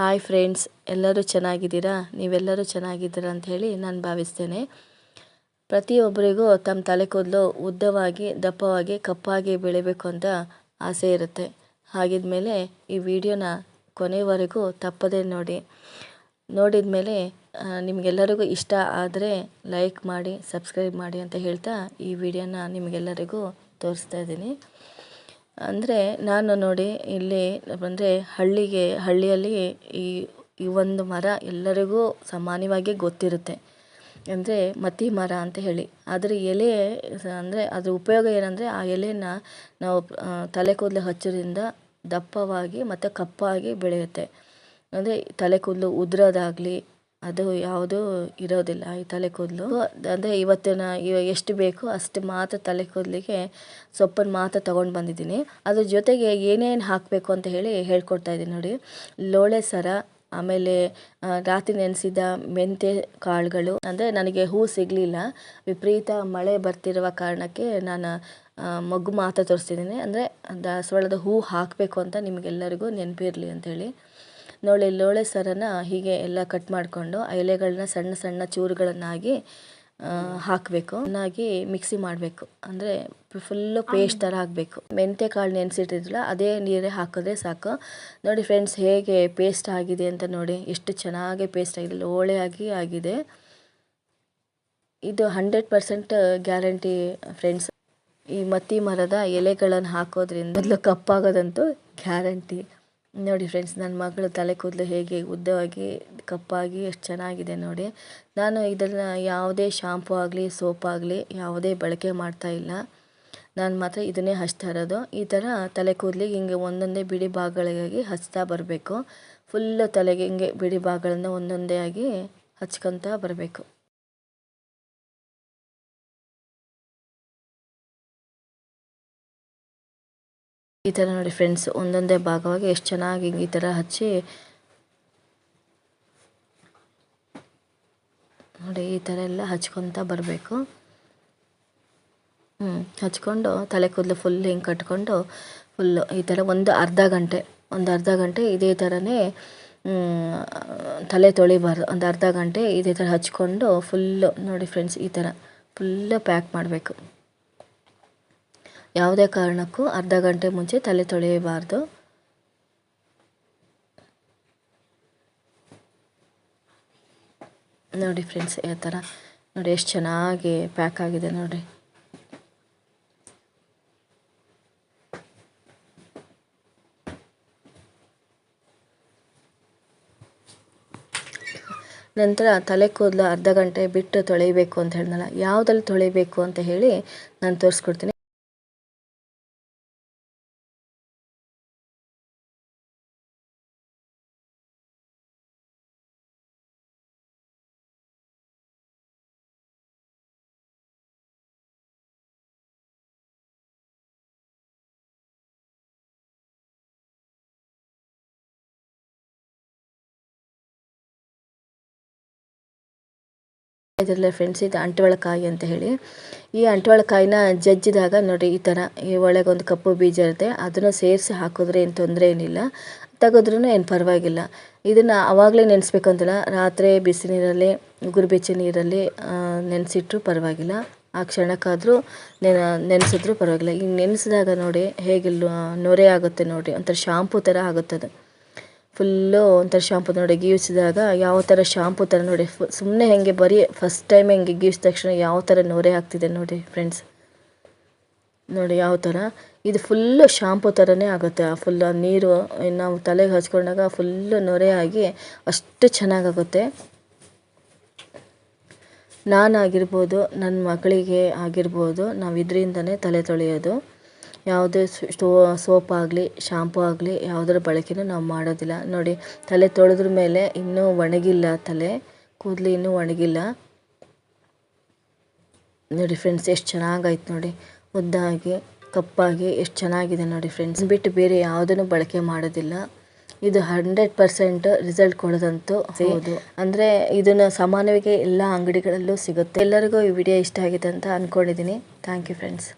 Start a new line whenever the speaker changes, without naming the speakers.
Hi friends ಎಲ್ಲರೂ ಚೆನ್ನಾಗಿದ್ದೀರಾ? ನೀವೆಲ್ಲರೂ ಚೆನ್ನಾಗಿದ್ದೀರಾ ಅಂತ ಹೇಳಿ ನಾನು ಭಾವಿಸ್ತೇನೆ. ಪ್ರತಿಯೊಬ್ಬರಿಗೂ ತಮ್ಮ ತಲೆ ಕೂದಲು ಉದ್ದವಾಗಿ, ದಪ್ಪವಾಗಿ, ಕಪ್ಪಾಗಿ ಬೆಳಿಬೇಕು ಅಂತ ಆಸೆ ಇರುತ್ತೆ. ಹಾಗಿದ್ಮೇಲೆ ಈ ವಿಡಿಯೋನ ಕೊನೆವರೆಗೂ ತಪ್ಪದೇ ನೋಡಿ. ನೋಡಿದ ಮೇಲೆ ನಿಮಗೆಲ್ಲರಿಗೂ ಇಷ್ಟ ಆದರೆ ಲೈಕ್ ಮಾಡಿ, ಸಬ್ಸ್ಕ್ರೈಬ್ ಮಾಡಿ ಅಂತ ಹೇಳ್ತಾ ಈ ವಿಡಿಯೋನ ನಿಮಗೆಲ್ಲರಿಗೂ ತೋರಿಸ್ತಾ ಇದ್ದೀನಿ. ಅಂದರೆ ನಾನು ನೋಡಿ ಇಲ್ಲಿ ಅಂದರೆ ಹಳ್ಳಿಗೆ, ಹಳ್ಳಿಯಲ್ಲಿ ಈ ಈ ಒಂದು ಮರ ಎಲ್ಲರಿಗೂ ಸಾಮಾನ್ಯವಾಗಿ ಗೊತ್ತಿರುತ್ತೆ. ಅಂದರೆ ಮತಿ ಮರ ಅಂತ ಹೇಳಿ. ಅದರ ಎಲೆ ಅಂದರೆ ಅದ್ರ ಉಪಯೋಗ ಏನಂದರೆ ಆ ಎಲೆನ ನಾವು ತಲೆ ಕೂದಲು ಹಚ್ಚೋದ್ರಿಂದ ದಪ್ಪವಾಗಿ ಮತ್ತು ಕಪ್ಪಾಗಿ ಬೆಳೆಯುತ್ತೆ. ಅಂದರೆ ತಲೆ ಕೂದಲು ಉದುರೋದಾಗಲಿ ಅದು ಯಾವುದೂ ಇರೋದಿಲ್ಲ ಈ ತಲೆ ಕೂದಲು. ಅಂದರೆ ಇವತ್ತಿನ ಎಷ್ಟು ಬೇಕು ಅಷ್ಟು ಮಾತ್ರ ತಲೆ ಕೂದಲಿಗೆ ಸೊಪ್ಪನ್ನು ಮಾತ್ರ ತಗೊಂಡು ಬಂದಿದ್ದೀನಿ. ಅದ್ರ ಜೊತೆಗೆ ಏನೇನು ಹಾಕಬೇಕು ಅಂತ ಹೇಳಿ ಹೇಳ್ಕೊಡ್ತಾ ಇದ್ದೀನಿ ನೋಡಿ. ಲೋಳೆ ಸರ, ಆಮೇಲೆ ರಾತ್ರಿ ನೆನೆಸಿದ ಮೆಂತ್ಯ ಕಾಳುಗಳು. ಅಂದರೆ ನನಗೆ ಹೂ ಸಿಗಲಿಲ್ಲ. ವಿಪರೀತ ಮಳೆ ಬರ್ತಿರುವ ಕಾರಣಕ್ಕೆ ನಾನು ಮಗು ಮಾತ್ರ ತೋರಿಸ್ತಿದ್ದೀನಿ. ಅಂದರೆ ದಾಸವಾಳದ ಹೂ ಹಾಕಬೇಕು ಅಂತ ನಿಮಗೆಲ್ಲರಿಗೂ ನೆನಪಿರಲಿ ಅಂಥೇಳಿ ನೋಡಿ ಲೋಳೆ ಸರನ ಹೀಗೆ ಎಲ್ಲ ಕಟ್ ಮಾಡಿಕೊಂಡು ಆ ಎಲೆಗಳನ್ನ ಸಣ್ಣ ಸಣ್ಣ ಚೂರುಗಳನ್ನಾಗಿ ಹಾಕಬೇಕು. ಚೆನ್ನಾಗಿ ಮಿಕ್ಸಿ ಮಾಡಬೇಕು. ಅಂದರೆ ಫುಲ್ಲು ಪೇಸ್ಟ್ ಥರ ಆಗಬೇಕು. ಮೆಂತ್ಯ ಕಾಳು ನೆನೆಸಿಟ್ಟಿದ್ರಲ್ಲ, ಅದೇ ನೀರೇ ಹಾಕಿದ್ರೆ ಸಾಕು. ನೋಡಿ ಫ್ರೆಂಡ್ಸ್ ಹೇಗೆ ಪೇಸ್ಟ್ ಆಗಿದೆ ಅಂತ ನೋಡಿ. ಎಷ್ಟು ಚೆನ್ನಾಗಿ ಪೇಸ್ಟ್ ಆಗಿದೆ. ಲೋಳೆ ಆಗಿ ಆಗಿದೆ. ಇದು ಹಂಡ್ರೆಡ್ ಪರ್ಸೆಂಟ್ ಗ್ಯಾರಂಟಿ ಫ್ರೆಂಡ್ಸ್ ಈ ಮತ್ತಿ ಮರದ ಎಲೆಗಳನ್ನು ಹಾಕೋದ್ರಿಂದ ಮೊದಲು ಕಪ್ಪಾಗೋದಂತೂ ಗ್ಯಾರಂಟಿ ನೋಡಿ ಫ್ರೆಂಡ್ಸ್ ನನ್ನ ಮಗಳು ತಲೆ ಕೂದಲು ಹೇಗೆ ಉದ್ದವಾಗಿ, ಕಪ್ಪಾಗಿ, ಎಷ್ಟು ಚೆನ್ನಾಗಿದೆ ನೋಡಿ. ನಾನು ಇದನ್ನು ಯಾವುದೇ ಶಾಂಪು ಆಗಲಿ ಸೋಪ್ ಆಗಲಿ ಯಾವುದೇ ಬಳಕೆ ಮಾಡ್ತಾ ಇಲ್ಲ. ನಾನು ಮಾತ್ರ ಇದನ್ನೇ ಹಚ್ತಾ ಇರೋದು. ಈ ಥರ ತಲೆ ಕೂದಲಿಗೆ ಹಿಂಗೆ ಒಂದೊಂದೇ ಬಿಡಿ ಭಾಗಗಳಿಗಾಗಿ ಹಚ್ತಾ ಬರಬೇಕು. ಫುಲ್ಲು ತಲೆಗೆ ಹಿಂಗೆ ಬಿಡಿ ಭಾಗಗಳನ್ನ ಒಂದೊಂದೇ ಆಗಿ ಹಚ್ಕೊತಾ ಬರಬೇಕು. ಈ ಥರ ನೋಡಿ ಫ್ರೆಂಡ್ಸ್ ಒಂದೊಂದೇ ಭಾಗವಾಗಿ ಎಷ್ಟು ಚೆನ್ನಾಗಿ ಈ ಥರ ಹಚ್ಚಿ. ನೋಡಿ, ಈ ಥರ ಎಲ್ಲ ಹಚ್ಕೊತ ಬರಬೇಕು. ಹ್ಞೂ ಹಚ್ಕೊಂಡು ತಲೆ ಕೂದಲು ಫುಲ್ ಹಿಂಗೆ ಕಟ್ಕೊಂಡು ಫುಲ್ಲು ಈ ಥರ ಒಂದು ಅರ್ಧ ಗಂಟೆ, ಒಂದು ಅರ್ಧ ಗಂಟೆ ಇದೇ ಥರನೇ ತಲೆ ತೊಳಿಬಾರ್ದು. ಒಂದು ಅರ್ಧ ಗಂಟೆ ಇದೇ ಥರ ಹಚ್ಕೊಂಡು ಫುಲ್ಲು ನೋಡಿ ಫ್ರೆಂಡ್ಸ್ ಈ ಥರ ಫುಲ್ಲು ಪ್ಯಾಕ್ ಮಾಡಬೇಕು. ಯಾವುದೇ ಕಾರಣಕ್ಕೂ ಅರ್ಧ ಗಂಟೆ ಮುಂಚೆ ತಲೆ ತೊಳೆಯಬಾರ್ದು. ನೋಡಿ ಫ್ರೆಂಡ್ಸ್, ಈ ಥರ. ನೋಡಿ, ಎಷ್ಟು ಚೆನ್ನಾಗಿ ಪ್ಯಾಕ್ ಆಗಿದೆ ನೋಡಿ. ನಂತರ ತಲೆ ಕೂದಲು ಅರ್ಧ ಗಂಟೆ ಬಿಟ್ಟು ತೊಳೆಯಬೇಕು ಅಂತ ಹೇಳಿದ್ನಲ್ಲ ಯಾವುದಲ್ಲಿ ತೊಳಿಬೇಕು ಅಂತ ಹೇಳಿ ನಾನು ತೋರಿಸ್ಕೊಡ್ತೀನಿ. ಇದರಲ್ಲ ಫ್ರೆಂಡ್ಸ್ ಇದು ಅಂಟವಳಕಾಯಿ ಅಂತ ಹೇಳಿ, ಈ ಅಂಟವಳಕಾಯಿನ ಜಜ್ಜಿದಾಗ ನೋಡಿ ಈ ಥರ ಈ ಒಳಗೊಂದು ಕಪ್ಪು ಬೀಜ ಇರುತ್ತೆ, ಅದನ್ನು ಸೇರಿಸಿ ಹಾಕಿದ್ರೆ ಏನು ತೊಂದರೆ ಏನಿಲ್ಲ ತೆಗೆದ್ರೂ ಏನು ಪರವಾಗಿಲ್ಲ. ಇದನ್ನು ಆವಾಗಲೇ ನೆನೆಸ್ಬೇಕಂತಲ್ಲ ರಾತ್ರಿ ಬಿಸಿ ನೀರಲ್ಲಿ, ಉಗುರು ಬೆಚ್ಚಿ ನೀರಲ್ಲಿ ನೆನೆಸಿಟ್ರು ಪರವಾಗಿಲ್ಲ, ಆ ಕ್ಷಣಕ್ಕಾದರೂ ನೆನ, ನೆನೆಸಿದ್ರು ಪರವಾಗಿಲ್ಲ. ಈಗ ನೆನೆಸಿದಾಗ ನೋಡಿ ಹೇಗೆ ನೊರೆ ಆಗುತ್ತೆ ನೋಡಿ, ಒಂಥರ ಶಾಂಪು ಥರ ಆಗುತ್ತದೆ. ಫುಲ್ಲು ಒಂಥರ ಶಾಂಪು ನೋಡಿ ಗೀವಿಸಿದಾಗ ಯಾವ ಥರ ಶಾಂಪು ಥರ ನೋಡಿ ಫು ಸುಮ್ಮನೆ ಹೆಂಗೆ ಬರೀ ಫಸ್ಟ್ ಟೈಮ್ ಹೆಂಗೆ ಗೀವಿಸಿದ ತಕ್ಷಣ ಯಾವ ಥರ ನೊರೆ ಆಗ್ತಿದೆ ನೋಡಿ ಫ್ರೆಂಡ್ಸ್ ನೋಡಿ ಯಾವ ಥರ. ಇದು ಫುಲ್ಲು ಶಾಂಪು ಥರನೇ ಆಗುತ್ತೆ ಆ ಫುಲ್ ನೀರು ನಾವು ತಲೆಗೆ ಹಚ್ಕೊಂಡಾಗ ಫುಲ್ಲು ನೊರೆ ಆಗಿ ಅಷ್ಟು ಚೆನ್ನಾಗಾಗುತ್ತೆ. ನಾನಾಗಿರ್ಬೋದು ನನ್ನ ಮಕ್ಕಳಿಗೆ ಆಗಿರ್ಬೋದು ನಾವು ಇದರಿಂದನೇ ತಲೆ ತೊಳೆಯೋದು. ಯಾವುದೇ ಸ್ಟೋ ಸೋಪ್ ಆಗಲಿ ಶಾಂಪು ಆಗಲಿ ಯಾವುದರ ಬಳಕೆನೂ ನಾವು ಮಾಡೋದಿಲ್ಲ. ನೋಡಿ ತಲೆ ತೊಳೆದ್ರ ಮೇಲೆ ಇನ್ನೂ ಒಣಗಿಲ್ಲ ತಲೆ ಕೂದಲು ಇನ್ನೂ ಒಣಗಿಲ್ಲ. ನೋಡಿ ಫ್ರೆಂಡ್ಸ್ ಎಷ್ಟು ಚೆನ್ನಾಗಾಯ್ತು ನೋಡಿ. ಉದ್ದಾಗಿ ಕಪ್ಪಾಗಿ ಎಷ್ಟು ಚೆನ್ನಾಗಿದೆ ನೋಡಿ ಫ್ರೆಂಡ್ಸ್ ಬಿಟ್ಟು ಬೇರೆ ಯಾವುದನ್ನು ಬಳಕೆ ಮಾಡೋದಿಲ್ಲ. ಇದು ಹಂಡ್ರೆಡ್ ಪರ್ಸೆಂಟ್ ರಿಸಲ್ಟ್ ಕೊಡೋದಂತೂ ಹೌದು. ಅಂದರೆ ಇದನ್ನು ಸಾಮಾನ್ಯವಾಗಿ ಎಲ್ಲ ಅಂಗಡಿಗಳಲ್ಲೂ ಸಿಗುತ್ತೆ. ಎಲ್ಲರಿಗೂ ಈ ವಿಡಿಯೋ ಇಷ್ಟ ಆಗಿದೆ ಅಂತ ಅಂದ್ಕೊಂಡಿದ್ದೀನಿ ಥ್ಯಾಂಕ್ ಯು ಫ್ರೆಂಡ್ಸ್